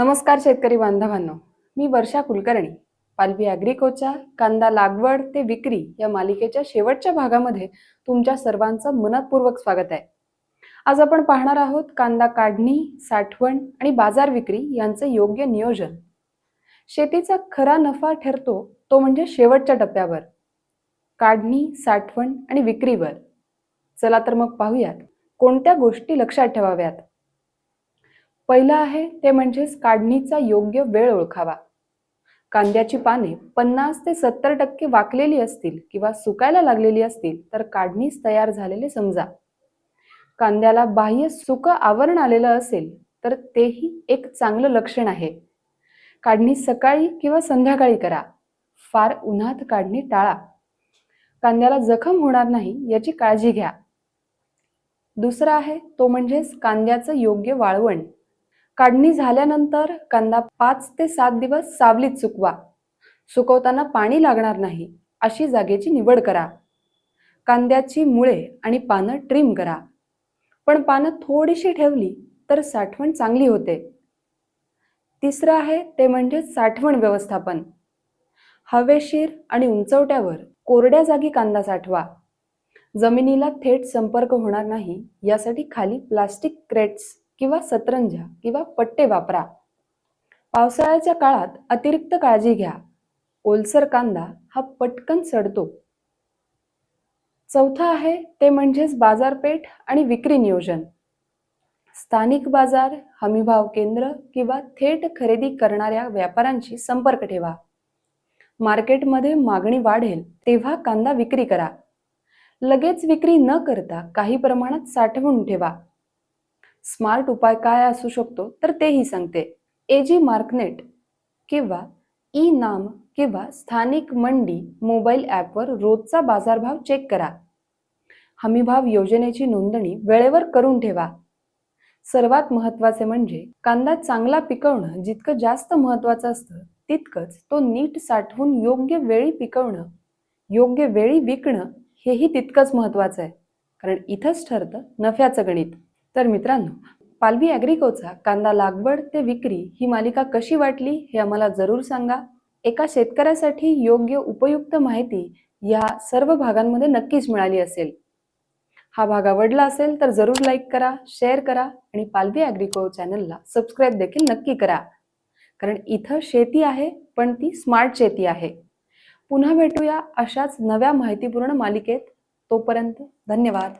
नमस्कार शेतकरी बांधवांनो. मी वर्षा कुलकर्णी. पालवी अॅग्रिकोच्या कांदा लागवड ते विक्री या मालिकेच्या शेवटच्या भागामध्ये तुमच्या सर्वांचं मनपूर्वक स्वागत आहे. आज आपण पाहणार आहोत कांदा काढणी साठवण आणि बाजार विक्री यांचे योग्य नियोजन. शेतीचा खरा नफा ठरतो तो म्हणजे शेवटच्या टप्प्यावर. काढणी साठवण आणि विक्रीवर. चला तर मग पाहूयात कोणत्या गोष्टी लक्षात ठेवाव्यात. पहिलं आहे ते म्हणजेच काढणीचा योग्य वेळ ओळखावा. कांद्याची पाने पन्नास ते सत्तर टक्के वाकलेली असतील किंवा सुकायला लागलेली असतील तर काढणीस तयार झालेले समजा. कांद्याला बाह्य सुक आवरण आलेलं असेल तर तेही एक चांगलं लक्षण आहे. काढणी सकाळी किंवा संध्याकाळी करा. फार उन्हात काढणी टाळा. कांद्याला जखम होणार नाही याची काळजी घ्या. दुसरा आहे तो म्हणजेच कांद्याचं योग्य वाळवण. काढणी झाल्यानंतर कांदा पाच ते सात दिवस सावलीत सुकवा. सुकवताना पाणी लागणार नाही अशी जागेची निवड करा. कांद्याची मुळे आणि पानं ट्रिम करा. पण पानं थोडीशी ठेवली तर साठवण चांगली होते. तिसरं आहे ते म्हणजे साठवण व्यवस्थापन. हवेशीर आणि उंचवट्यावर कोरड्या जागी कांदा साठवा. जमिनीला थेट संपर्क होणार नाही यासाठी खाली प्लास्टिक क्रेट्स किंवा सतरंजा किंवा पट्टे वापरा. पावसाळ्याच्या काळात अतिरिक्त काळजी घ्या. ओलसर कांदा हा पटकन सडतो. चौथा आहे ते म्हणजेच बाजारपेठ आणि विक्री नियोजन. स्थानिक बाजार हमीभाव केंद्र किंवा थेट खरेदी करणाऱ्या व्यापाऱ्यांशी संपर्क ठेवा. मार्केटमध्ये मागणी वाढेल तेव्हा कांदा विक्री करा. लगेच विक्री न करता काही प्रमाणात साठवून ठेवा. स्मार्ट उपाय काय असू शकतो तर तेही सांगते. एजी मार्कनेट किंवा ई. नाम किंवा स्थानिक मंडी मोबाईल ॲपवर रोजचा बाजारभाव चेक करा. हमीभाव योजनेची नोंदणी वेळेवर करून ठेवा. सर्वात महत्त्वाचे म्हणजे कांदा चांगला पिकवणं जितकं जास्त महत्त्वाचं असतं तितकंच तो नीट साठवून योग्य वेळी पिकवणं योग्य वेळी विकणं हेही तितकंच महत्त्वाचं आहे. कारण इथंच ठरतं नफ्याचं गणित. तर मित्रांनो पालवी ॲग्रिकोचा कांदा लागवड ते विक्री ही मालिका कशी वाटली हे आम्हाला जरूर सांगा. एका शेतकऱ्यासाठी योग्य उपयुक्त माहिती या सर्व भागांमध्ये नक्कीच मिळाली असेल. हा भाग आवडला असेल तर जरूर लाईक करा शेअर करा आणि पालवी ॲग्रिको चॅनलला सबस्क्राईब देखील नक्की करा. कारण इथं शेती आहे पण ती स्मार्ट शेती आहे. पुन्हा भेटूया अशाच नव्या माहितीपूर्ण मालिकेत. तोपर्यंत धन्यवाद.